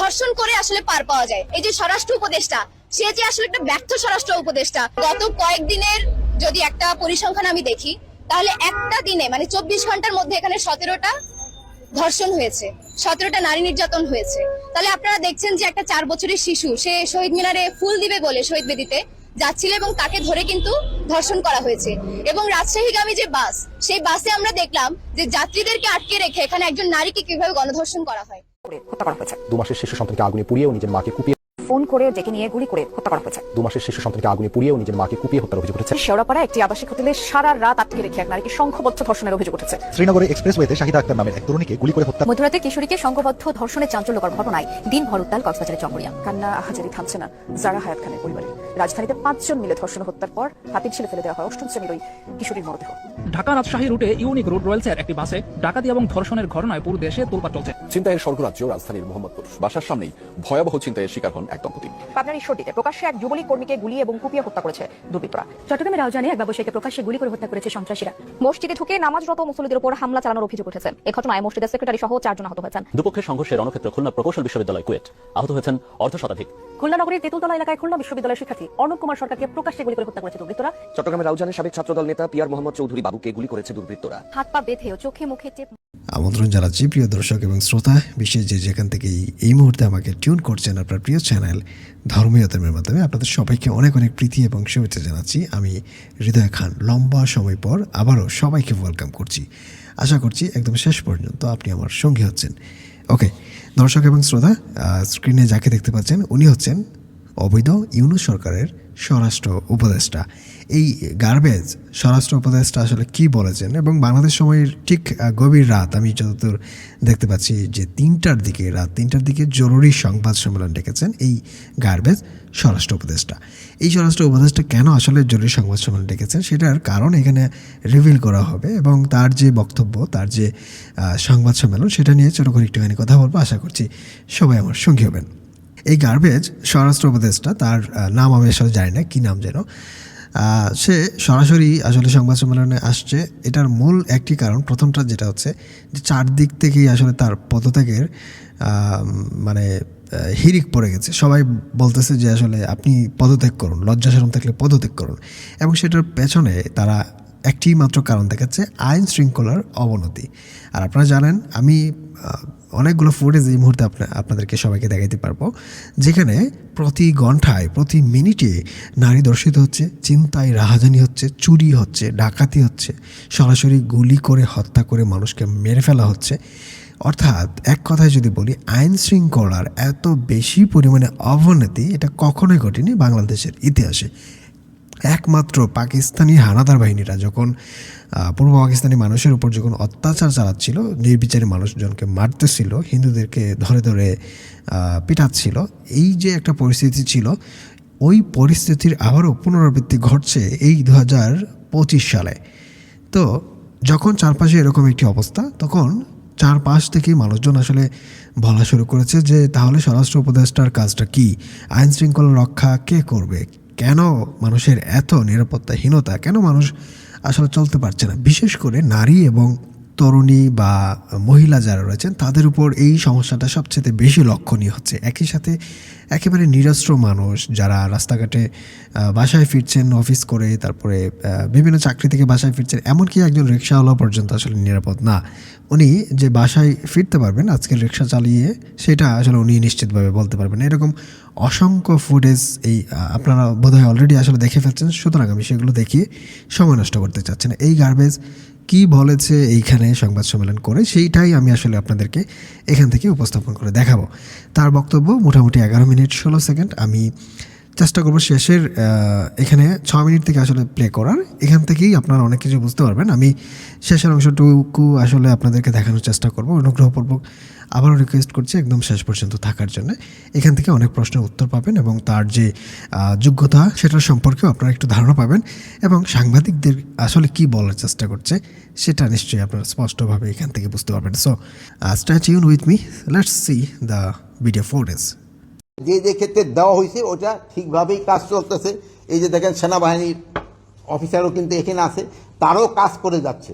ধর্ষণ করে আসলে পার পাওয়া যায়। এই যে স্বরাষ্ট্র উপদেষ্টা, সে যে আসলে একটা ব্যর্থ স্বরাষ্ট্র উপদেষ্টা, গত কয়েকদিনের যদি একটা পরিসংখ্যান আমি দেখি, তাহলে একটা দিনে মানে চব্বিশ ঘণ্টার মধ্যে এখানে সতেরোটা ধর্ষণ হয়েছে, সতেরোটা নারী নির্যাতন হয়েছে। তাহলে আপনারা দেখছেন যে একটা চার বছরের শিশু, সে শহীদ মিনারে ফুল দিবে বলে শহীদ বেদিতে যাচ্ছিল এবং তাকে ধরে কিন্তু ধর্ষণ করা হয়েছে। এবং রাজশাহীগামী যে বাস, সেই বাসে আমরা দেখলাম যে যাত্রীদেরকে আটকে রেখে এখানে একজন নারীকে কীভাবে গণধর্ষণ করা হয়। করে হত্যা করা হয়েছে। দু মাসের শিশু সন্তানকে আগুনে পুড়িয়েও নিজের মাকে কুপিয়ে ফোন করে ডেকে নিয়ে গুলি করে হত্যা করা হয়েছে। দু মাসের শিশু সন্তানকে আগুনে পুড়িয়ে নিজের মাকে কুপিয়ে হত্যার অভিযোগ উঠেছে। শেওড়াপাড়া একটি আবাসিক হোটেলে সারা রাত আটকে রেখে এক নারীকে সংঘবদ্ধ ধর্ষণের অভিযোগ উঠেছে। শ্রীনগরে এক্সপ্রেসওয়েতে শাহিদা আক্তার নামের এক তরুণীকে গুলি করে হত্যা মধ্যরাতে কিশোরীকে সংঘবদ্ধ ধর্ষণের চাঞ্চল্যকর ঘটনায় দিনভর উত্তাল কক্সবাজারের চকরিয়া কান্না হাজারি থামছে না জারা হায়াত খানের পরিবারে। রাজধানীতে পাঁচজন মিলে ধর্ষণ হত্যার পর হাতির ছেলে ফেলে দেওয়া হয় অষ্টম শ্রেণির ওই কিশোরীর মরদেহ। ঢাকা রাজশাহী রুটে ইউনিক রুট রয়েলসের একটি বাসে ডাকাতি এবং ধর্ষণের ঘটনায় পুরো দেশে তোলপাড় চলছে। ছিনতাইয়ের স্বর্গরাজ্য রাজধানীর মোহাম্মদপুর। বাসার সামনেই ভয়াবহ ছিনতাইয়ের শিকার হন এক দম্পতি। পাবনার ঈশ্বরদীতে প্রকাশ্যে এক যুবলীগ কর্মীকে গুলি এবং কুপিয়ে হত্যা করেছে দুর্বৃত্তরা। চট্টগ্রামের রাউজানে এক ব্যবসায়ীকে প্রকাশ্যে গুলি করে হত্যা করেছে সন্ত্রাসীরা। মসজিদে ঢুকে নামাজরত মুসল্লিদের উপর হামলা চালানোর অভিযোগ উঠেছে। এ ঘটনায় মসজিদের সেক্রেটারি সহ চারজন আহত হয়েছেন। দুপক্ষের সংঘর্ষে রণক্ষেত্র খুলনা প্রকৌশল বিশ্ববিদ্যালয় কুয়েট। আহত হয়েছেন অর্ধ শতাধিক। খুলনা নগরীর তেঁতুলতলা এলাকায় খুলনা বিশ্ববিদ্যালয়ের শিক্ষার্থী অর্ণব কুমার সরকারকে প্রকাশ্যে গুলি করে হত্যা করেছে দুর্বৃত্তরা। চট্টগ্রামের রাউজানের সাবেক ছাত্রদল নেতা পিয়ার মোহাম্মদ চৌধুরী বাবুকে গুলি করেছে দুর্বৃত্তরা। হাত পা বেঁধে চোখে মুখে চেপ আমন্ত্রণ জানাচ্ছি প্রিয় দর্শক এবং শ্রোতা, বিশেষ যে যেখান থেকে এই- মুহূর্তে আমাকে টিউন করছেন আপনার প্রিয় চ্যানেল ধর্মীয় ধর্মের মাধ্যমে আপনাদের সবাইকে অনেক অনেক প্রীতি এবং শুভেচ্ছা জানাচ্ছি। আমি হৃদয় খান। লম্বা সময় পর আবারও সবাইকে ওয়েলকাম করছি। আশা করছি একদম শেষ পর্যন্ত আপনি আমার সঙ্গী হচ্ছেন। ওকে দর্শক এবং শ্রোতা স্ক্রিনে যাকে দেখতে পাচ্ছেন, উনি হচ্ছেন অবৈধ ইউনু সরকারের স্বরাষ্ট্র উপদেষ্টা। এই গার্বেজ স্বরাষ্ট্র উপদেষ্টা আসলে কি বলেছেন? এবং বাংলাদেশ সময়ের ঠিক গভীর রাত আমি যতদূর দেখতে পাচ্ছি যে তিনটার দিকে, রাত তিনটার দিকে জরুরি সংবাদ সম্মেলন ডেকেছেন এই গার্বেজ স্বরাষ্ট্র উপদেষ্টা। এই স্বরাষ্ট্র উপদেষ্টা কেন আসলে জরুরি সংবাদ সম্মেলন ডেকেছেন? সেটার কারণ এখানে রিভিল করা হবে এবং তার যে বক্তব্য, তার যে সংবাদ সম্মেলন, সেটা নিয়ে ছোটো করে একটুখানি কথা বলব। আশা করছি সবাই আমার সঙ্গী হবেন। এই গার্বেজ স্বরাষ্ট্র উপদেষ্টা, তার নাম আমি আসলে জানি না, কী নাম যেন সে সরাসরি আসলে সংবাদ সম্মেলনে আসছে। এটার মূল একটি কারণ, প্রথমটা যেটা হচ্ছে যে চারদিক থেকেই আসলে তার পদত্যাগের মানে হিরিক পড়ে গেছে। সবাই বলতেছে যে আসলে আপনি পদত্যাগ করুন, লজ্জাশরম থাকলে পদত্যাগ করুন। এবং সেটার পেছনে তারা একটি মাত্র কারণ দেখাচ্ছে আইন শৃঙ্খলার অবনতি। আর আপনারা জানেন, আমি অনেকগুলো ফুটেজ এই মুহূর্তে আপনা- আপনাদেরকে সবাইকে দেখাইতে পারব। যেখানে প্রতি ঘন্টায় প্রতি মিনিটে নারী দর্শিত হচ্ছে, চিন্তায় রাহাজানি হচ্ছে, চুরি হচ্ছে, ডাকাতি হচ্ছে, সরাসরি গুলি করে হত্যা করে মানুষকে মেরে ফেলা হচ্ছে। অর্থাৎ এক কথায় যদি বলি, আইন শৃঙ্খলার এত বেশি পরিমাণে অবনতি এটা কখনোই ঘটেনি বাংলাদেশের ইতিহাসে। একমাত্র পাকিস্তানি হানাদার বাহিনীরা যখন পূর্ব পাকিস্তানি মানুষের উপর যখন অত্যাচার চালাচ্ছিল, নির্বিচারী মানুষজনকে মারতেছিল, হিন্দুদেরকে ধরে ধরে পিটাচ্ছিল, এই যে একটা পরিস্থিতি ছিল, ওই পরিস্থিতির আবারও পুনরাবৃত্তি ঘটছে এই দু হাজার পঁচিশ সালে। তো যখন চারপাশে এরকম একটি অবস্থা, তখন চারপাশ থেকে মানুষজন আসলে বলা শুরু করেছে যে, তাহলে স্বরাষ্ট্র উপদেষ্টার কাজটা কি? আইন শৃঙ্খলা রক্ষা কে করবে? কেন মানুষের এত নিরাপত্তাহীনতা? কেন মানুষ আসলে চলতে পারছে না। বিশেষ করে নারী এবং তরুণী বা মহিলা যারা রয়েছেন, তাদের উপর এই সমস্যাটা সবচেয়ে বেশি লক্ষণীয় হচ্ছে। একই সাথে একেবারে নিরস্ত্র মানুষ যারা রাস্তাঘাটে বাসায় ফিরছেন, অফিস করে, তারপরে বিভিন্ন চাকরি থেকে বাসায় ফিরছেন, এমনকি একজন রিক্সাওয়ালা পর্যন্ত আসলে নিরাপদ না। উনি যে বাসায় ফিরতে পারবেন আজকের রিক্সা চালিয়ে, সেটা আসলে উনি নিশ্চিতভাবে বলতে পারবেন এরকম অসংখ্য ফুটেজ এই আপনারা বোধহয় অলরেডি আসলে দেখে ফেলছেন, সুতরাং আমি সেগুলো দেখিয়ে সময় নষ্ট করতে চাচ্ছি না। এই গার্বেজ কি বলেছে এইখানে সংবাদ সম্মেলন করে, সেইটাই আমি আসলে আপনাদেরকে এখান থেকে উপস্থাপন করে দেখাবো। তার বক্তব্য মোটামুটি এগারো মিনিট ষোলো সেকেন্ড। আমি চেষ্টা করব শেষের এখানে ছ মিনিট থেকে আসলে প্লে করার। এখান থেকেই আপনারা অনেক কিছু বুঝতে পারবেন। আমি শেষের অংশটুকু আসলে আপনাদেরকে দেখানোর চেষ্টা করব। অনুগ্রহপূর্বক আবারও রিকোয়েস্ট করছি একদম শেষ পর্যন্ত থাকার জন্য। এখান থেকে অনেক প্রশ্নের উত্তর পাবেন এবং তার যে যোগ্যতা সেটার সম্পর্কেও আপনারা একটু ধারণা পাবেন এবং সাংবাদিকদের আসলে কি বলার চেষ্টা করছে সেটা নিশ্চয়ই আপনারা স্পষ্টভাবে এখান থেকে বুঝতে পারবেন। So stay Yoon with me let's see the video footage যে যে ক্ষেত্রে দেওয়া হয়েছে, ওটা ঠিকভাবেই কাজ চলতেছে। এই যে দেখেন, সেনাবাহিনীর অফিসারও কিন্তু এখানে আছে, তারও কাজ করে যাচ্ছে।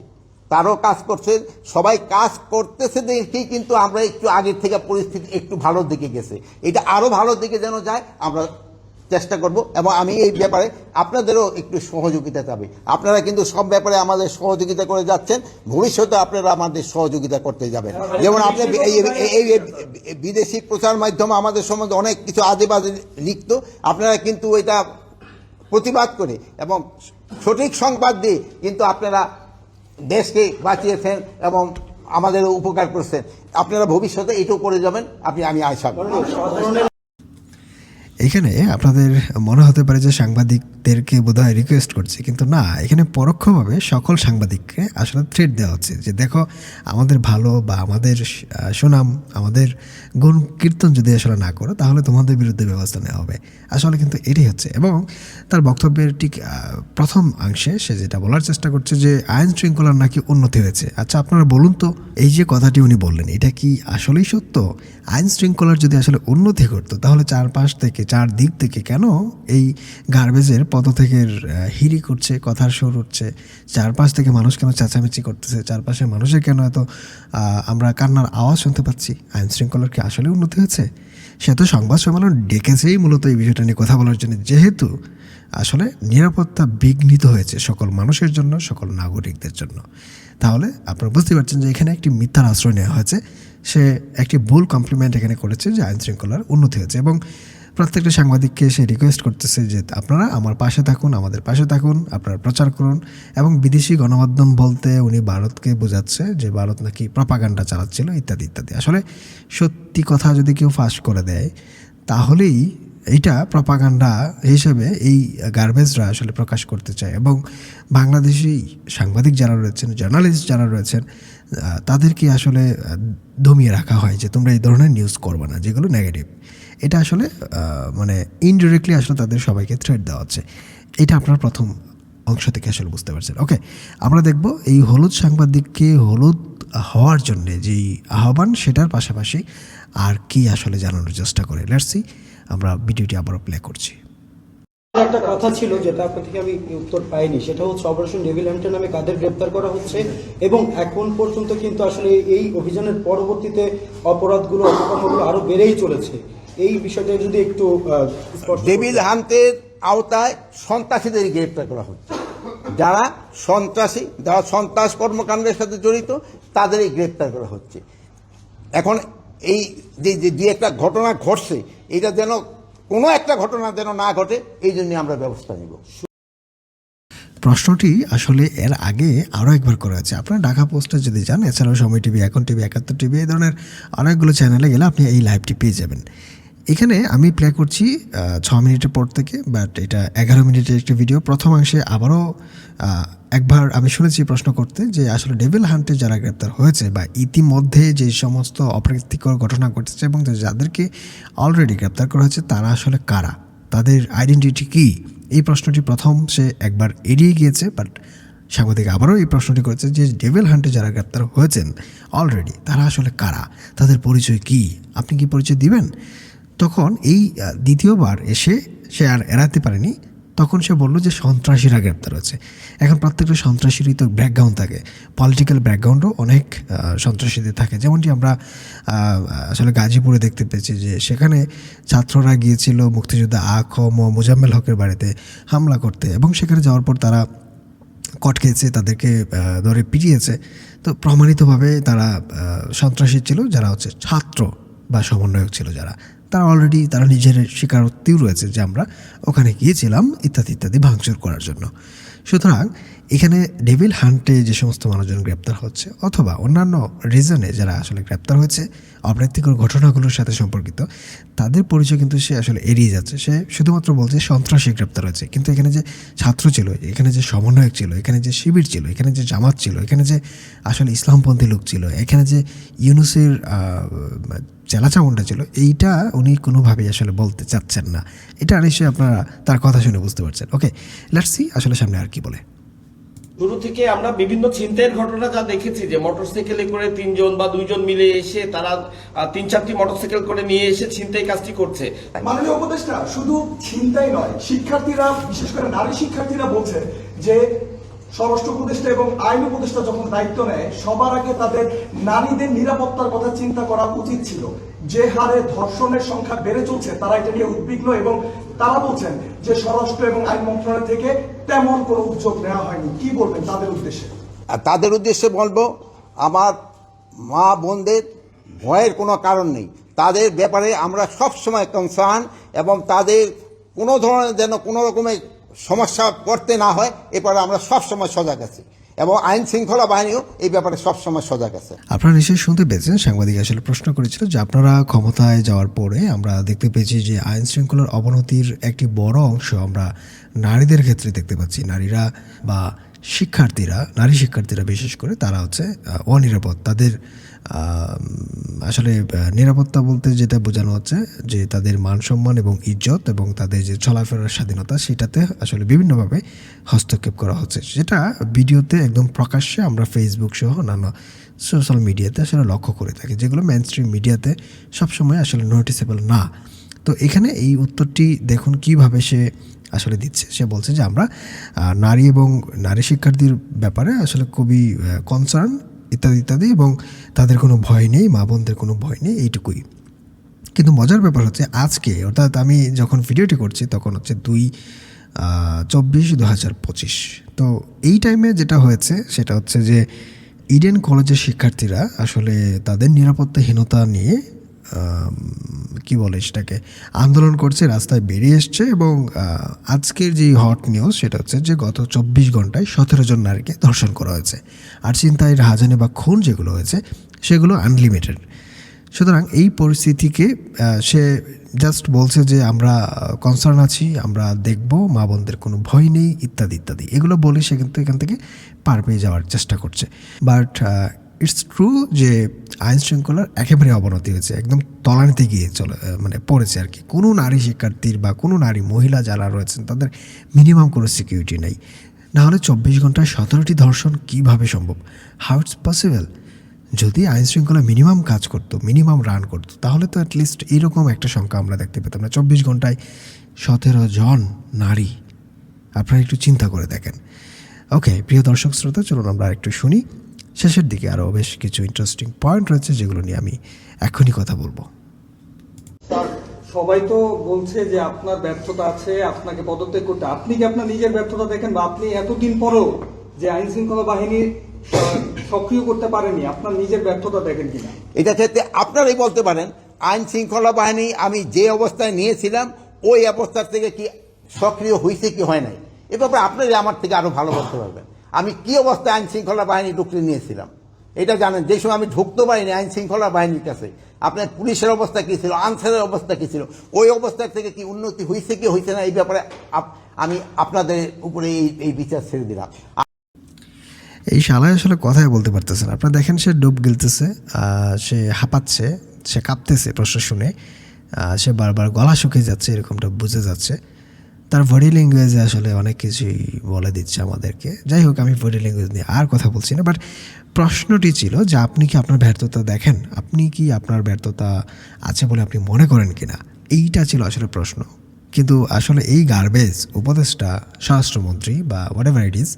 তারও কাজ করছে, সবাই কাজ করতেছে দেখেই কিন্তু আমরা একটু আগের থেকে পরিস্থিতি একটু ভালোর দিকে গেছে। এটা আরও ভালোর দিকে যেন যায়, আমরা চেষ্টা করব এবং আমি এই ব্যাপারে আপনাদেরও একটু সহযোগিতা চাবে। আপনারা কিন্তু সব ব্যাপারে আমাদের সহযোগিতা করে যাচ্ছেন, ভবিষ্যতে আপনারা আমাদের সহযোগিতা করতে যাবেন। যেমন আপনি এই বিদেশি প্রচার মাধ্যম আমাদের সম্বন্ধে অনেক কিছু আজে বাজে লিখত, আপনারা কিন্তু এটা প্রতিবাদ করে এবং সঠিক সংবাদ দিয়ে কিন্তু আপনারা দেশকে বাঁচিয়েছেন এবং আমাদের উপকার করছেন। আপনারা ভবিষ্যতে এটাও করে যাবেন, আপনি আমি আশা করি। এখানে আপনাদের মনে হতে পারে যে সাংবাদিকদেরকে বোধহয় রিকোয়েস্ট করছে, কিন্তু না, এখানে পরোক্ষভাবে সকল সাংবাদিককে আসলে থ্রেট দেওয়া হচ্ছে যে দেখো, আমাদের ভালো বা আমাদের সুনাম, আমাদের গুণ কীর্তন যদি আসলে না করো, তাহলে তোমাদের বিরুদ্ধে ব্যবস্থা নেওয়া হবে। আসলে কিন্তু এটাই হচ্ছে এবং তার বক্তব্যের ঠিক প্রথম অংশে সে যেটা বলার চেষ্টা করছে যে আইন শৃঙ্খলার নাকি উন্নতি হয়েছে। আচ্ছা আপনারা বলুন তো, এই যে কথাটি উনি বললেন, এটা কি আসলেই সত্য? আইন শৃঙ্খলার যদি আসলে উন্নতি করতো তাহলে চারপাশ থেকে চার দিক থেকে কেন এই গার্বেজের পদত্যাগের আহ, হিড়ি করছে কথার সুর উঠছে? চারপাশ থেকে মানুষ কেন চেঁচামেচি করতেছে? চারপাশের মানুষের কেন এত আমরা কান্নার আওয়াজ শুনতে পাচ্ছি? আইন শৃঙ্খলার কি আসলে উন্নতি হয়েছে? সে তো সংবাদ সম্মেলন ডেকেছেই মূলত এই বিষয়টা নিয়ে কথা বলার জন্য। যেহেতু আসলে নিরাপত্তা বিঘ্নিত হয়েছে সকল মানুষের জন্য সকল নাগরিকদের জন্য। তাহলে আপনারা বুঝতে পারছেন যে এখানে একটি মিথ্যার আশ্রয় নেওয়া হয়েছে। সে একটি ভুল কমপ্লিমেন্ট এখানে করেছে যে আইন শৃঙ্খলার উন্নতি হয়েছে এবং প্রত্যেকটা সাংবাদিককে সে রিকোয়েস্ট করতেছে যে আপনারা আমার পাশে থাকুন, আমাদের পাশে থাকুন, আপনারা প্রচার করুন। এবং বিদেশি গণমাধ্যম বলতে উনি ভারতকে বোঝাচ্ছে যে ভারত নাকি প্রপাগান্ডা চালাচ্ছিল, ইত্যাদি ইত্যাদি। আসলে সত্যি কথা যদি কেউ ফাঁস করে দেয়, তাহলেই এইটা প্রপাগান্ডা হিসেবে এই গার্বেজরা আসলে প্রকাশ করতে চায়। এবং বাংলাদেশি সাংবাদিক যারা রয়েছেন জার্নালিস্ট যারা রয়েছেন তাদেরকে আসলে দমিয়ে রাখা হয় যে তোমরা এই ধরনের নিউজ করবে না, যেগুলো নেগেটিভ এটা আসলে মানে ইনডিরেক্টলি আসলে তাদের সবাইকে থ্রেট দেওয়া হচ্ছে। এটা আপনার প্রথম অংশ থেকে আসলে বুঝতে পারছেন। ওকে আমরা দেখব এই হলুদ সাংবাদিককে হলুদ হওয়ার জন্যে যেই আহ্বান, সেটার পাশাপাশি আর কি আসলে জানানোর চেষ্টা করে। লেটসি আমরা ভিডিওটি আবারও প্লে করছি। একটা কথা ছিল যেটা আপনার থেকে আমি উত্তর পাইনি, সেটা হচ্ছে অপারেশন ডেভিল হান্টার নামে কাদের গ্রেপ্তার করা হচ্ছে এবং এখন পর্যন্ত কিন্তু আসলে এই অভিযানের পরবর্তীতে অপরাধগুলো অপকর্মগুলো আরও বেড়েই চলেছে। এই বিষয়টা যদি একটু ডেভিল হান্টের আওতায় সন্ত্রাসীদের গ্রেপ্তার করা হচ্ছে। যারা সন্ত্রাসী যারা সন্ত্রাস কর্মকাণ্ডের সাথে জড়িত তাদেরই গ্রেপ্তার করা হচ্ছে। এখন এই যে যে দু একটা ঘটনা ঘটছে এটা যেন কোনো একটা ঘটনা যেন না ঘটে এই জন্য আমরা ব্যবস্থা নিব। প্রশ্নটি আসলে এর আগে আরও একবার করা আছে। আপনারা ঢাকা পোস্টে যদি যান এছাড়াও সময় টিভি এখন টিভি একাত্তর টিভি এই ধরনের অনেকগুলো চ্যানেলে গেলে আপনি এই লাইভটি পেয়ে যাবেন। এখানে আমি প্লে করছি ছ মিনিটের পর থেকে বাট এটা এগারো মিনিটের একটি ভিডিও প্রথমাংশে আবারও একবার আমি শুনেছি প্রশ্ন করতে যে, আসলে ডেভিল হান্টে যারা গ্রেপ্তার হয়েছে বা ইতিমধ্যে যে সমস্ত অপ্রীতিকর ঘটনা ঘটেছে এবং যাদেরকে অলরেডি গ্রেপ্তার করা হয়েছে, তারা আসলে কারা? তাদের আইডেন্টিটি কী? এই প্রশ্নটি প্রথম সে একবার এড়িয়ে গিয়েছে বাট সাংবাদিক আবারও এই প্রশ্নটি করেছে যে ডেভিল হান্টে যারা গ্রেপ্তার হয়েছেন অলরেডি তারা আসলে কারা? তাদের পরিচয় কি? আপনি কি পরিচয় দিবেন? তখন এই দ্বিতীয়বার এসে সে আর এড়াতে পারেনি। তখন সে বলল যে সন্ত্রাসীরা গ্রেপ্তার হয়েছে। এখন প্রত্যেকটা সন্ত্রাসীরই তো ব্যাকগ্রাউন্ড থাকে। পলিটিক্যাল ব্যাকগ্রাউন্ডও অনেক সন্ত্রাসীদের থাকে। যেমনটি আমরা আসলে গাজীপুরে দেখতে পেয়েছি যে সেখানে ছাত্ররা গিয়েছিল মুক্তিযোদ্ধা আখ ম, মোজাম্মেল হকের বাড়িতে হামলা করতে এবং সেখানে যাওয়ার পর তারা কট খেয়েছে, তাদেরকে ধরে পিটিয়েছে। তো প্রমাণিতভাবে তারা সন্ত্রাসী ছিল, যারা হচ্ছে ছাত্র বা সমন্বয়ক ছিল যারা। তারা অলরেডি তারা নিজের স্বীকারোক্তিও রয়েছে যে আমরা ওখানে গিয়েছিলাম, ইত্যাদি ইত্যাদি ভাঙচুর করার জন্য। সুতরাং এখানে ডেভিল হান্টে যে সমস্ত মানুষজন গ্রেপ্তার হচ্ছে অথবা অন্যান্য রিজনে যারা আসলে গ্রেপ্তার হয়েছে, অপ্রীতিকর ঘটনাগুলোর সাথে সম্পর্কিত, তাদের পরিচয় কিন্তু সে আসলে এড়িয়ে যাচ্ছে। সে শুধুমাত্র বলছে, সন্ত্রাসী গ্রেপ্তার হয়েছে। কিন্তু এখানে যে ছাত্র ছিল, এখানে যে সমন্বয়ক ছিল, এখানে যে শিবির ছিল, এখানে যে জামাত ছিল, এখানে যে আসলে ইসলামপন্থী লোক ছিল, এখানে যে ইউনুসের চেলাচামুন্ডা ছিল, এইটা উনি কোনোভাবেই আসলে বলতে চাচ্ছেন না। এটা নিশ্চয়ই আপনারা তার কথা শুনে বুঝতে পারছেন। ওকে লেটস সি আসলে সামনে আর কি বলে। শুরু থেকে আমরা বিভিন্ন ছিনতাইয়ের ঘটনা যা দেখেছি, যে মোটরসাইকেলে করে তিনজন বা দুইজন মিলে এসে তারা তিন চারটি মোটরসাইকেল করে নিয়ে এসে ছিনতাই কাজটি করছে। মাননীয় উপদেষ্টা, শুধু চিন্তাই নয়, শিক্ষার্থীরা, বিশেষ করে নারী শিক্ষার্থীরা বলছে যে স্বরাষ্ট্র উপদেষ্টা এবং আইন উপদেষ্টা যখন দায়িত্ব নেয়, সবার আগে তাদের নারীদের নিরাপত্তার কথা চিন্তা করা উচিত ছিল। যে হারে ধর্ষণের সংখ্যা বেড়ে চলছে, তারা এটা নিয়ে উদ্বিগ্ন এবং তারা বলছেন যে স্বরাষ্ট্র এবং আইন মন্ত্রণালয় থেকে তেমন কোনো উদ্যোগ নেওয়া হয়নি। কি বলবেন তাদের উদ্দেশ্যে? তাদের উদ্দেশ্যে বলব, আমার মা বোনদের ভয়ের কোনো কারণ নেই। তাদের ব্যাপারে আমরা সব সময় কনসার্ন এবং তাদের কোনো ধরনের যেন কোনো রকমের সমস্যা করতে না হয় এ আমরা সব সময় সজাগ আছি। এবং আইন শৃঙ্খলা বাহিনীও এই ব্যাপারে সবসময় সজাগ আছে। আপনারা নিশ্চয়ই শুনতে পেয়েছেন, সাংবাদিক আসলে প্রশ্ন করেছিল যে আপনারা ক্ষমতায় যাওয়ার পরে আমরা দেখতে পেয়েছি যে আইন শৃঙ্খলার অবনতির একটি বড় অংশ আমরা নারীদের ক্ষেত্রে দেখতে পাচ্ছি। নারীরা বা শিক্ষার্থীরা, নারী শিক্ষার্থীরা বিশেষ করে, তারা হচ্ছে অনিরাপদ। তাদের আসলে নিরাপত্তা বলতে যেটা বোঝানো হচ্ছে যে তাদের মান সম্মান এবং ইজ্জত এবং তাদের যে চলাফেরার স্বাধীনতা, সেটাতে আসলে বিভিন্নভাবে হস্তক্ষেপ করা হচ্ছে। যেটা ভিডিওতে একদম প্রকাশ্যে আমরা ফেসবুক সহ অন্যান্য সোশ্যাল মিডিয়াতে আসলে লক্ষ্য করে থাকি, যেগুলো মেন স্ট্রিম মিডিয়াতে সবসময় আসলে নোটিসেবল না। তো এখানে এই উত্তরটি দেখুন কীভাবে সে আসলে দিচ্ছে। সে বলছে যে আমরা নারী এবং নারী শিক্ষার্থীর ব্যাপারে আসলে খুবই কনসার্ন ইত্যাদি ইত্যাদি এবং তাদের কোনো ভয় নেই, মা বোনদের কোনো ভয় নেই, এইটুকুই। কিন্তু মজার ব্যাপার হচ্ছে আজকে, অর্থাৎ আমি যখন ভিডিওটি করছি তখন হচ্ছে দুই চব্বিশ দু হাজার পঁচিশ। তো এই টাইমে যেটা হয়েছে সেটা হচ্ছে যে ইডেন কলেজের শিক্ষার্থীরা আসলে তাদের নিরাপত্তাহীনতা নিয়ে কি বলে সেটাকে, আন্দোলন করছে, রাস্তায় বেরিয়ে এসছে এবং আজকের যে হট নিউজ সেটা হচ্ছে যে গত চব্বিশ ঘন্টায় সতেরো জন নারীকে ধর্ষণ করা হয়েছে। আর চিন্তায় রাহাজানি বা খুন যেগুলো হয়েছে, সেগুলো আনলিমিটেড সুতরাং এই পরিস্থিতিকে সে জাস্ট বলছে যে আমরা কনসার্ন আছি, আমরা দেখব, মা বোনদের কোনো ভয় নেই, ইত্যাদি ইত্যাদি। এগুলো বলে সে কিন্তু এখান থেকে পার পেয়ে যাওয়ার চেষ্টা করছে। বাট ইটস ট্রু যে আইন শৃঙ্খলার একেবারে অবনতি হয়েছে, একদম তলানিতে গিয়ে চলে মানে পড়েছে আর কি। কোনো নারী শিক্ষার্থীর বা কোনো নারী মহিলা যারা রয়েছেন, তাদের মিনিমাম কোনো সিকিউরিটি নেই। না হলে চব্বিশ ঘন্টায় সতেরোটি ধর্ষণ কীভাবে সম্ভব? হাউ ইটস পসিবল যদি আইন শৃঙ্খলা মিনিমাম কাজ করতো মিনিমাম রান করতো, তাহলে তো অ্যাটলিস্ট এরকম একটা সংখ্যা আমরা দেখতে পেতাম না। চব্বিশ ঘন্টায় সতেরো জন নারী। আপনারা একটু চিন্তা করে দেখেন। ওকে প্রিয় দর্শক শ্রোতা, চলুন আমরা একটু শুনি। শেষের দিকে আরও বেশ কিছু ইন্টারেস্টিং পয়েন্ট রয়েছে যেগুলো নিয়ে আমি এখনই কথা বলব। স্যার সবাই তো বলছে যে আপনার ব্যর্থতা আছে আপনাকে পদত্যাগ করতে। আপনি কি আপনার নিজের ব্যর্থতা দেখেন বা আপনি এতদিন পরও যে আইন শৃঙ্খলা বাহিনী স- সক্রিয় করতে পারেনি আপনার নিজের ব্যর্থতা দেখেন কিনা? এটা ক্ষেত্রে আপনারাই বলতে পারেন আইন শৃঙ্খলা বাহিনী আমি যে অবস্থায় নিয়েছিলাম ওই অবস্থার থেকে কি সক্রিয় হয়েছে কি হয় নাই? এ ব্যাপারে আপনারাই আমার থেকে আরও ভালো বলতে পারবেন। আমি কি অবস্থায় আইন শৃঙ্খলা বাহিনী ঢুকতে নিয়েছিলাম? এটা জানেন, যে সময় আমি ঢুকতে পারিনি আইন শৃঙ্খলা বাহিনীর কাছে, আপনার পুলিশের অবস্থা কি ছিল, আনসারের অবস্থা কি ছিল, ওই অবস্থার থেকে কি উন্নতি হয়েছে কি হয়েছে না, এই ব্যাপারে আমি আপনাদের উপরে এই এই বিচার ছেড়ে দিলাম। এই শালায় আসলে কথাই বলতে পারতেছে না। আপনারা দেখেন সে ডুব গিলতেছে সে হাঁপাচ্ছে, সে কাঁপতেছে প্রশ্ন শুনে সে বারবার গলা শুকিয়ে যাচ্ছে, এরকমটা বুঝে যাচ্ছে। তার বডি ল্যাঙ্গুয়েজে আসলে অনেক কিছুই বলে দিচ্ছে আমাদেরকে। যাই হোক, আমি বডি ল্যাঙ্গুয়েজ নিয়ে আর কথা বলছি না বাট প্রশ্নটি ছিল যে আপনি কি আপনার ব্যর্থতা দেখেন? আপনি কি আপনার ব্যর্থতা আছে বলে আপনি মনে করেন কি না এইটা ছিল আসলে প্রশ্ন। কিন্তু আসলে এই গার্বেজ উপদেষ্টা, স্বরাষ্ট্রমন্ত্রী বা হোয়াট এভার ইট ইজ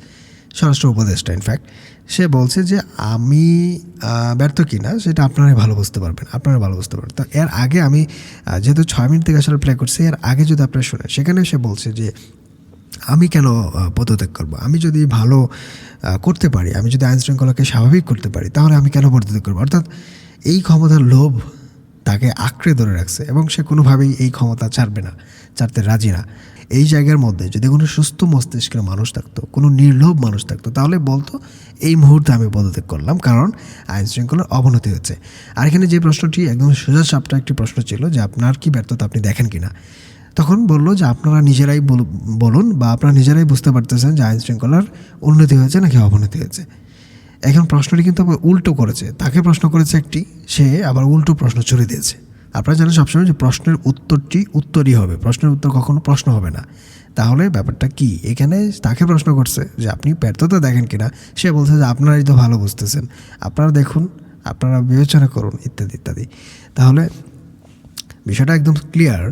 স্বরাষ্ট্র উপদেষ্টা ইনফ্যাক্ট সে বলছে যে আমি ব্যর্থ কিনা সেটা আপনারাই ভালো বুঝতে পারবেন আপনারা ভালো বুঝতে পারবেন। তো এর আগে আমি যেহেতু ছয় মিনিট থেকে আসলে প্লে করছি, এর আগে যদি আপনারা শুনেন, সেখানে সে বলছে যে আমি কেন পদত্যাগ করব? আমি যদি ভালো করতে পারি, আমি যদি আইন শৃঙ্খলাকে স্বাভাবিক করতে পারি, তাহলে আমি কেন পদত্যাগ করব? অর্থাৎ এই ক্ষমতার লোভ তাকে আঁকড়ে ধরে রাখছে এবং সে কোনোভাবেই এই ক্ষমতা ছাড়বে না, ছাড়তে রাজি না। এই জায়গার মধ্যে যদি কোনো সুস্থ মস্তিষ্কের মানুষ থাকতো, কোনো নির্লোভ মানুষ থাকতো, তাহলে বলতো, এই মুহূর্তে আমি পদত্যাগ করলাম, কারণ আইন শৃঙ্খলার অবনতি হচ্ছে আর এখানে যে প্রশ্নটি একদম সোজা সাপটা একটি প্রশ্ন ছিল যে, আপনার কি ব্যর্থতা আপনি দেখেন কিনা? তখন বলল যে, আপনারা নিজেরাই বল- বলুন বা আপনারা নিজেরাই বুঝতে পারতেছেন যে, আইন শৃঙ্খলার উন্নতি হয়েছে নাকি অবনতি হয়েছে? এখন প্রশ্নটি কিন্তু আবার উল্টো করেছে। তাকে প্রশ্ন করেছে একটি, সে আবার উল্টো প্রশ্ন ছড়ে দিয়েছে। আপনারা জানেন সবসময় যে প্রশ্নের উত্তরটি উত্তরই হবে, প্রশ্নের উত্তর কখনো প্রশ্ন হবে না। তাহলে ব্যাপারটা কি? এখানে তাকে প্রশ্ন করছে যে, আপনি ব্যর্থতা দেখেন কিনা? সে বলছে যে, আপনারাই তো ভালো বুঝতেছেন। আপনারা দেখুন, আপনারা বিবেচনা করুন, ইত্যাদি ইত্যাদি। তাহলে বিষয়টা একদম ক্লিয়ার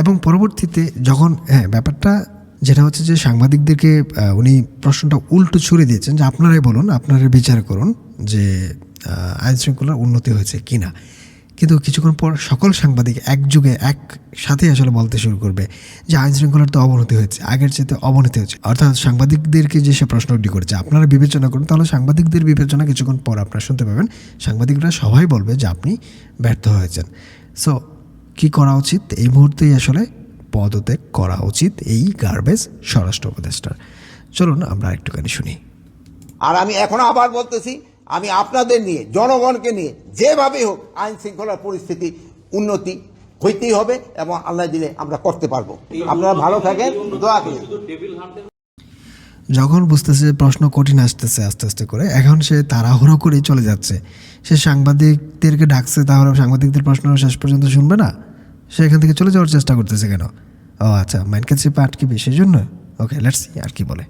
এবং পরবর্তীতে যখন হ্যাঁ ব্যাপারটা যেটা হচ্ছে যে, সাংবাদিকদেরকে উনি প্রশ্নটা উল্টো ছুড়ে দিয়েছেন যে, আপনারাই বলুন আপনারা বিচার করুন যে আইন শৃঙ্খলার উন্নতি হয়েছে কি না কিন্তু কিছুক্ষণ পর সকল সাংবাদিক একযুগে এক সাথে আসলে বলতে শুরু করবে যে আইন শৃঙ্খলার তো অবনতি হয়েছে, আগের চেয়ে অবনতি হয়েছে। অর্থাৎ সাংবাদিকদেরকে যে সে প্রশ্নটি করেছে, আপনারা বিবেচনা করুন, তাহলে সাংবাদিকদের বিবেচনা কিছুক্ষণ পর আপনারা শুনতে পাবেন। সাংবাদিকরা সবাই বলবে যে আপনি ব্যর্থ হয়েছেন। সো কি করা উচিত? এই মুহূর্তেই আসলে পদত্যাগ করা উচিত এই গার্বেজ স্বরাষ্ট্র উপদেষ্টার। চলুন আমরা একটুখানি শুনি। আর আমি এখন আবার বলতেছি আমি আপনাদের নিয়ে, জনগণকে নিয়ে যেভাবে হোক আইন শৃঙ্খলার পরিস্থিতি উন্নতি হইতেই হবে এবং আল্লাহ দিলে আমরা করতে পারব। আপনারা ভালো থাকেন, দোয়া করি। যখন বুঝতেছে প্রশ্ন কঠিন আসতেছে আস্তে আস্তে করে, এখন সে তাড়াহুড়ো করেই চলে যাচ্ছে। সে সাংবাদিকদেরকে ডাকছে, তাহলে সাংবাদিকদের প্রশ্ন শেষ পর্যন্ত শুনবে না? সে এখান থেকে চলে যাওয়ার চেষ্টা করতেছে কেন? ও আচ্ছা মাইন্ড কাছে আটকিবে সেই জন্য? ওকে লেটস আর কি বলে।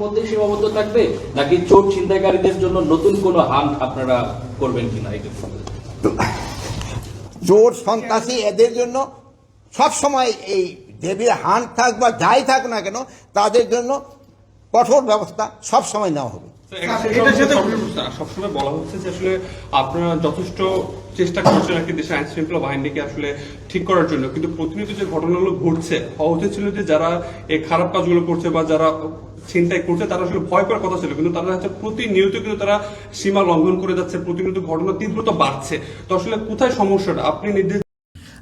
মধ্যে সীমাবদ্ধ থাকবে নাকি চোর ছিনতাইকারীদের জন্য নতুন কোনো হান্ট আপনারা করবেন কিনা এটা? চোর সন্ত্রাসী এদের জন্য সব সময় এই দেবীর হান থাক বা যাই থাক না কেন তাদের জন্য কঠোর ব্যবস্থা সব সময় নেওয়া হবে। সবসময় বলা হচ্ছে যে আসলে আপনারা যথেষ্ট চেষ্টা করছেন আর কি দেশের আইন শৃঙ্খলা বাহিনীকে আসলে ঠিক করার জন্য। কিন্তু প্রতিনিয়ত যে ঘটনাগুলো ঘটছে হওয়া উচিত ছিল যে যারা এই খারাপ কাজগুলো করছে বা যারা ছিনতাই করছে, তারা আসলে ভয় পাওয়ার কথা ছিল, কিন্তু তারা হচ্ছে প্রতিনিয়ত কিন্তু তারা সীমা লঙ্ঘন করে যাচ্ছে, প্রতিনিয়ত ঘটনা তীব্রতা বাড়ছে। তো আসলে কোথায় সমস্যাটা? আপনি নির্দেশ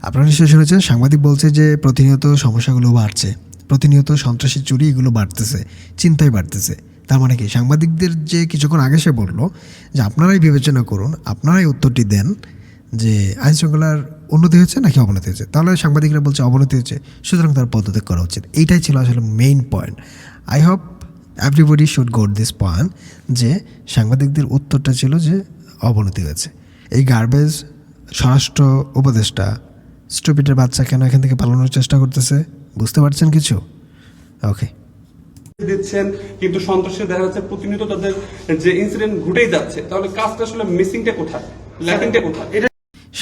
আপনারা নিশ্চয়ই শুনেছেন, সাংবাদিক বলছে যে প্রতিনিয়ত সমস্যাগুলো বাড়ছে, প্রতিনিয়ত সন্ত্রাসী চুরি এগুলো বাড়তেছে চিন্তাই বাড়তেছে। তার মানে কি? সাংবাদিকদের যে কিছুক্ষণ আগে সে বলল যে, আপনারাই বিবেচনা করুন, আপনারাই উত্তরটি দেন যে আইন শৃঙ্খলার উন্নতি হয়েছে নাকি অবনতি হয়েছে? তাহলে সাংবাদিকরা বলছে, অবনতি হয়েছে, সুতরাং তার পদত্যাগ করা উচিত। এইটাই ছিল আসলে main point I hope everybody should got this point যে সাংবাদিকদের উত্তরটা ছিল যে অবনতি হয়েছে। এই গার্বেজ স্বরাষ্ট্র উপদেষ্টা স্টুপিটের বাচ্চা কেন এখান থেকে পালানোর চেষ্টা করতেছে বুঝতে পারছেন কিছু? ওকে দিচ্ছেন কিন্তু সন্ত্রাসী দেখা যাচ্ছে প্রতিনিয়ত তাদের যে ইনসিডেন্ট ঘটেই যাচ্ছে তাহলে কাজটা আসলে মিসিংটা কোথায়? ল্যাকিংটা কোথায়?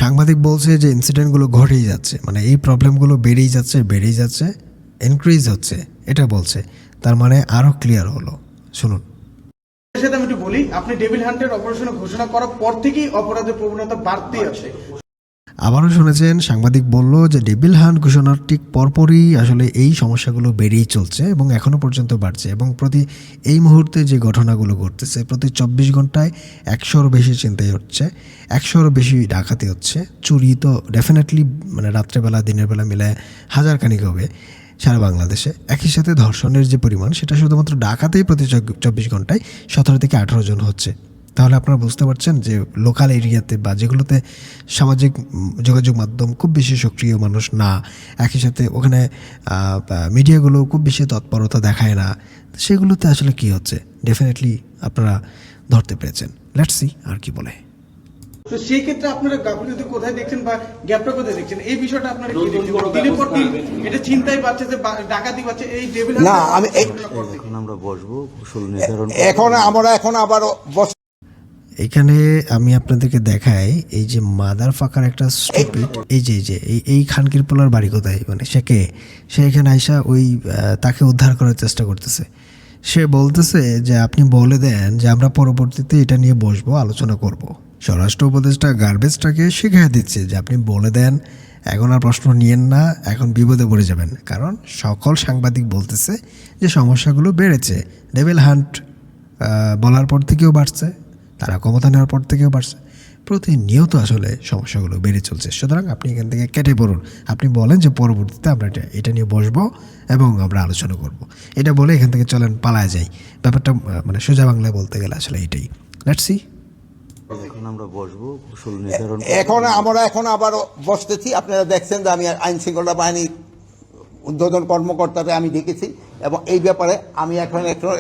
সাংবাদিক বলছে যে ইনসিডেন্টগুলো ঘটেই যাচ্ছে মানে এই প্রবলেমগুলো বেড়েই যাচ্ছে বেড়েই যাচ্ছে ইনক্রিজ হচ্ছে এটা বলছে। তার মানে আরও ক্লিয়ার হলো। শুনুন। সাথে আমি একটু বলি আপনি ডেভিল হান্টের অপারেশন ঘোষণা করার পর থেকেই অপরাধের প্রবণতা বাড়তেই আছে। আবারও শুনেছেন সাংবাদিক বলল যে ডেবিল হান্ট ঘোষণার ঠিক পরপরই আসলে এই সমস্যাগুলো বেড়েই চলছে এবং এখনও পর্যন্ত বাড়ছে এবং প্রতি এই মুহূর্তে যে ঘটনাগুলো ঘটতেছে প্রতি চব্বিশ ঘন্টায় একশোরও বেশি চিন্তাই হচ্ছে একশোরও বেশি ডাকাতি হচ্ছে চুরি তো ডেফিনেটলি মানে রাত্রেবেলা দিনের বেলা মিলে হাজার খানিক হবে। সারা বাংলাদেশে। একই সাথে ধর্ষণের যে পরিমাণ, সেটা শুধুমাত্র ডাকাতেই প্রতি চব্বিশ ঘন্টায় সতেরো থেকে আঠারো জন হচ্ছে। তাহলে আপনারা বুঝতে পারছেন যে লোকাল এরিয়াতে বা যেগুলোতে সামাজিক যোগাযোগ মাধ্যম খুব বেশি সক্রিয় মানুষ না, একই সাথে ওখানে মিডিয়াগুলো খুব বেশি তৎপরতা দেখায় না, সেগুলোতে আসলে কি হচ্ছে? ডেফিনেটলি আপনারা ধরতে পেরেছেন। লেটস আর কি বলে। তো সেই ক্ষেত্রে আপনারা গাফিলতি কোথায় দেখছেন বা গ্যাপটা কোথায় দেখছেন? এই বিষয়টা আপনারা কি দেখছেন? দিনের পর দিন এটা চিন্তাই পাচ্ছে যে ডাকাতি পাচ্ছে এই ডেভিল না আমি এখন আমরা বসবো কুশল নির্ধারণ এখন আমরা এখন আবার বস এখানে আমি আপনাদেরকে দেখাই এই যে মাদার ফাঁকার একটা স্টুপিড এই যে এই যে এই এই খানকির পোলার বাড়ি কোথায়? মানে সে কে? সে এখানে আইসা ওই আহ, তাকে উদ্ধার করার চেষ্টা করতেছে। সে বলতেছে যে আপনি বলে দেন যে আমরা পরবর্তীতে এটা নিয়ে বসবো আলোচনা করব। স্বরাষ্ট্র উপদেষ্টা গার্বেজটাকে শিখিয়ে দিচ্ছে যে আপনি বলে দেন, এখন আর প্রশ্ন নিয়েন না, এখন বিপদে পড়ে যাবেন। কারণ সকল সাংবাদিক বলতেছে যে সমস্যাগুলো বেড়েছে। ডেভিল হান্ট বলার পর থেকেও বাড়ছে, তারা ক্ষমতা নেওয়ার পর থেকেও বাড়ছে। প্রতিনিয়ত আসলে সমস্যাগুলো বেড়ে চলছে। সুতরাং আপনি এখান থেকে কেটে পড়ুন। আপনি বলেন যে পরবর্তীতে আমরা এটা এটা নিয়ে বসবো এবং আমরা আলোচনা করব। এটা বলে এখান থেকে চলেন, পালায় যাই। ব্যাপারটা মানে সোজা বাংলায় বলতে গেলে আসলে এটাই। লেটস এখন আমরা বসবো কুশল নির্ধারণ এখন আমরা এখন আবার বসতেছি। আপনারা দেখছেন যে আমি আইন শৃঙ্খলা বাহিনীর উদ্বোধন কর্মকর্তাকে আমি ডেকেছি এবং এই ব্যাপারে আমি এখন এখন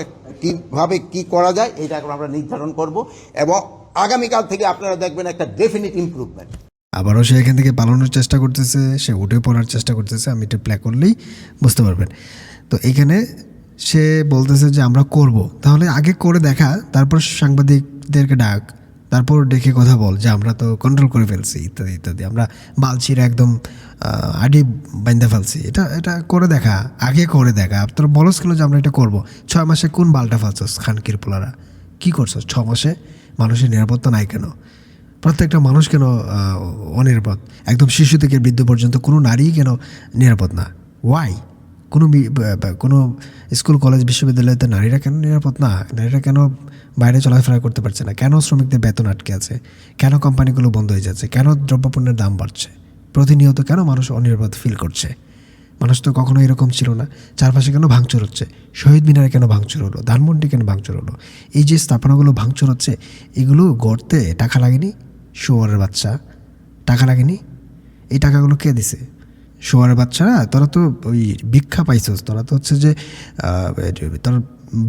কীভাবে কি করা যায় এটা এখন আমরা নির্ধারণ করব এবং আগামীকাল থেকে আপনারা দেখবেন একটা ডেফিনিট ইমপ্রুভমেন্ট আবারও সে এখান থেকে পালানোর চেষ্টা করতেছে সে উঠে পড়ার চেষ্টা করতেছে আমি এটা প্লে করলেই বুঝতে পারবেন। তো এখানে সে বলতেছে যে আমরা করব। তাহলে আগে করে দেখা তারপর সাংবাদিকদেরকে ডাক। তারপর ডেকে কথা বল যে আমরা তো কন্ট্রোল করে ফেলছি, ইত্যাদি ইত্যাদি। আমরা বালছিরা একদম আডি বাইন্দা ফেলছি। এটা এটা করে দেখা, আগে করে দেখা। তোরা বলস কেন যে আমরা এটা করব। ছয় মাসে কোন বালটা ফালছস খানকির পোলারা? কী করছস? ছ মাসে? মানুষের নিরাপত্তা নাই কেন? প্রত্যেকটা মানুষ কেন অনিরাপদ? একদম শিশু থেকে বৃদ্ধ পর্যন্ত কোনো নারী কেন নিরাপদ না? ওয়াই কোনো কোনো স্কুল, কলেজ, বিশ্ববিদ্যালয়তে নারীরা কেন নিরাপদ না? নারীরা কেন বাইরে চলাফেরা করতে পারছে না? কেন শ্রমিকদের বেতন আটকে আছে? কেন কোম্পানিগুলো বন্ধ হয়ে যাচ্ছে? কেন দ্রব্যপণ্যের দাম বাড়ছে? প্রতিনিয়ত কেন মানুষ অনিরাপদ ফিল করছে? মানুষ তো কখনো এরকম ছিল না। চারপাশে কেন ভাঙচুর হচ্ছে? শহীদ মিনারে কেন ভাঙচুর হলো? ধানমন্ডি কেন ভাঙচুর হলো? এই যে স্থাপনাগুলো ভাঙচুর হচ্ছে, এগুলো গড়তে টাকা লাগেনি? শোয়ারের বাচ্চা। টাকা লাগেনি? এই টাকাগুলো কে দিছে? শোয়ারের বাচ্চারা, তোরা তো ওই ভিক্ষা পাইছস তোরা তো হচ্ছে যে তোর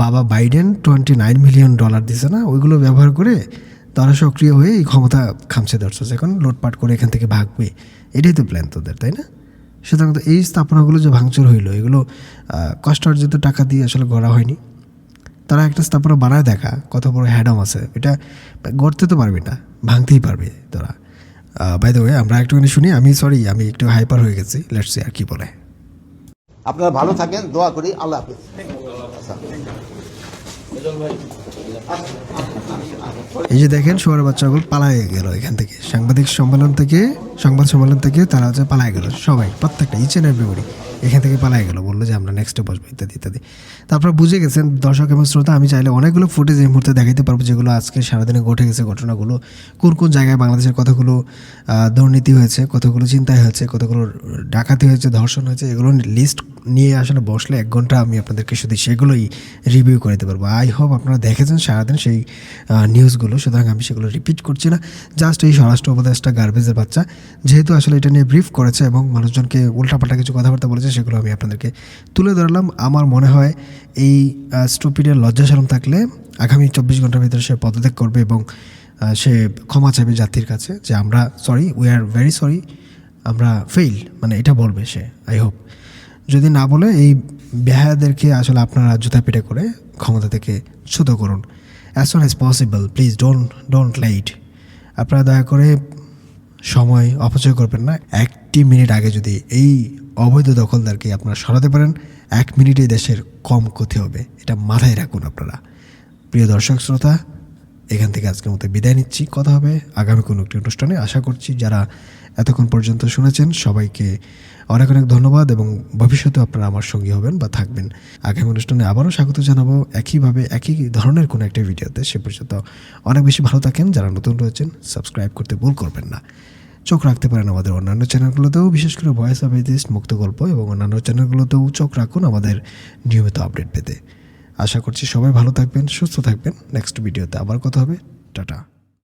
বাবা Biden twenty nine million dollar দিছে না, ওইগুলো ব্যবহার করে তারা সক্রিয় হয়ে এই ক্ষমতা খামছে ধরছস এখন লুটপাট করে এখান থেকে ভাগবে, এটাই তো প্ল্যান তোদের, তাই না? সুতরাং তো এই স্থাপনাগুলো যে ভাঙচুর হইল, এগুলো কষ্ট অর্জিত টাকা দিয়ে আসলে গড়া হয়নি। তারা একটা স্থাপনা বানায় দেখা, কত বড় হ্যাডম আছে, এটা গড়তে তো পারবি না, ভাঙতেই পারবে তোরা। বাই দ্য ওয়ে আমরা একটুখানি শুনি। আমি সরি আমি একটু হাইপার হয়ে গেছি। লেটস সি আর কি বলে। আপনারা ভালো থাকেন দোয়া করি। আল্লাহ হাফিজ। এই যে দেখেন শোয়ার বাচ্চাগুলো পালায় গেল এখান থেকে। সাংবাদিক সম্মেলন থেকে, সংবাদ সম্মেলন থেকে তারা হচ্ছে পালায় গেল, সবাই, প্রত্যেকটা ইচ এন্ড এভরিবডি এখান থেকে পালায় গেল, বলল যে আমরা নেক্সটে বসবো, ইত্যাদি ইত্যাদি। তারপর বুঝে গেছেন, দর্শক এবং শ্রোতা, আমি চাইলে অনেকগুলো ফুটেজ এই মুহূর্তে দেখাইতে পারব, যেগুলো আজকে সারাদিনে ঘটে গেছে, ঘটনাগুলো, কোন কোন জায়গায় বাংলাদেশের কতগুলো দুর্নীতি হয়েছে, কতগুলো চিন্তায় হয়েছে, কতগুলো ডাকাতি হয়েছে, ধর্ষণ হয়েছে, এগুলো লিস্ট নিয়ে আসলে বসলে এক ঘণ্টা আমি আপনাদেরকে শুধু সেগুলোই রিভিউ করে দিতে পারব। আই হোপ আপনারা দেখেছেন সারাদিন সেই নিউজগুলো সুতরাং আমি সেগুলো রিপিট করছি না। জাস্ট এই স্বরাষ্ট্র উপদেষ্টা গার্বেজের বাচ্চা। যেহেতু আসলে এটা নিয়ে ব্রিফ করেছে এবং মানুষজনকে উল্টাপাল্টা কিছু কথাবার্তা বলেছে, সেগুলো আমি আপনাদেরকে তুলে ধরলাম। আমার মনে হয় এই স্টুপিডের লজ্জাশরম থাকলে আগামী চব্বিশ ঘণ্টার ভিতরে সে পদত্যাগ করবে এবং সে ক্ষমা চাইবে জাতির কাছে যে আমরা sorry we are very sorry আমরা ফেইল মানে এটা বলবে সে আই হোপ যদি না বলে, এই বেহায়াদেরকে আসলে আপনারা জুতা পেটে করে ক্ষমতা থেকে চ্যুত করুন। As soon as possible please don't don't light আপনারা দয়া করে সময় অপচয় করবেন না। একটি মিনিট আগে যদি এই অবৈধ দখলদারকে আপনারা সরাতে পারেন, এক মিনিটে দেশের কম ক্ষতি হবে। এটা মাথায় রাখুন আপনারা। প্রিয় দর্শক, শ্রোতা, এখান থেকে আজকের মতো বিদায় নিচ্ছি। কথা হবে আগামী কোনো একটি অনুষ্ঠানে। আশা করছি যারা এতক্ষণ পর্যন্ত শুনেছেন, সবাইকে অনেক অনেক ধন্যবাদ এবং ভবিষ্যতে আপনারা আমার সঙ্গী হবেন বা থাকবেন। আগামী অনুষ্ঠানে আবারও স্বাগত জানাব। একইভাবে, একই ধরনের কোনো একটা ভিডিওতে। সে পর্যন্ত অনেক বেশি ভালো থাকেন। যারা নতুন রয়েছেন, সাবস্ক্রাইব করতে ভুল করবেন না। চোখ রাখতে পারেন আমাদের অন্যান্য চ্যানেলগুলোতেও, বিশেষ করে ভয়েস অফ এথিস্ট মুক্ত গল্প এবং অন্যান্য চ্যানেলগুলোতেও চোখ রাখুন আমাদের নিয়মিত আপডেট পেতে। আশা করছি সবাই ভালো থাকবেন, সুস্থ থাকবেন। নেক্সট ভিডিওতে আবার কথা হবে। টাটা।